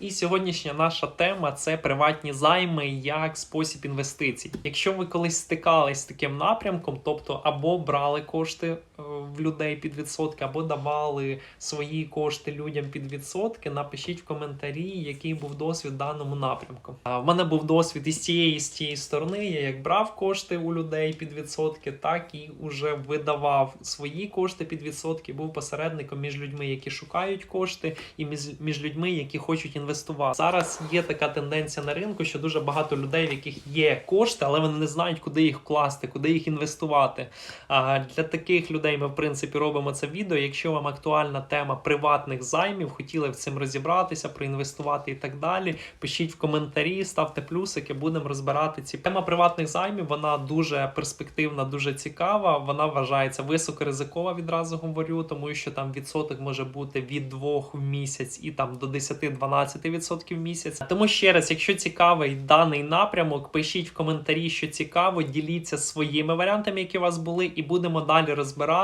І сьогоднішня наша тема це приватні займи як спосіб інвестицій. Якщо ви колись стикались з таким напрямком, тобто або брали кошти е, в людей під відсотки, або давали свої кошти людям під відсотки, напишіть в коментарі, який був досвід даному напрямку. А в мене був досвід із цієї з цієї сторони. Я як брав кошти у людей під відсотки, так і уже видавав свої кошти під відсотки. Був посередником між людьми, які шукають кошти, і між, людьми, які хочуть інвестувати. Зараз є така тенденція на ринку, що дуже багато людей, в яких є кошти, але вони не знають, куди їх вкласти, куди їх інвестувати. А для таких людей ми в принципі робимо це відео. Якщо вам актуальна тема приватних займів, хотіли в цим розібратися, проінвестувати і так далі. Пишіть в коментарі, ставте плюсики, будемо розбирати ці тема приватних займів. Вона дуже перспективна, дуже цікава. Вона вважається високоризикова, відразу говорю, тому що там відсоток може бути від 2 в місяць і там до 10-12% в місяць. Тому ще раз, якщо цікавий даний напрямок, пишіть в коментарі, що цікаво, діліться своїми варіантами, які у вас були, і будемо далі розбирати.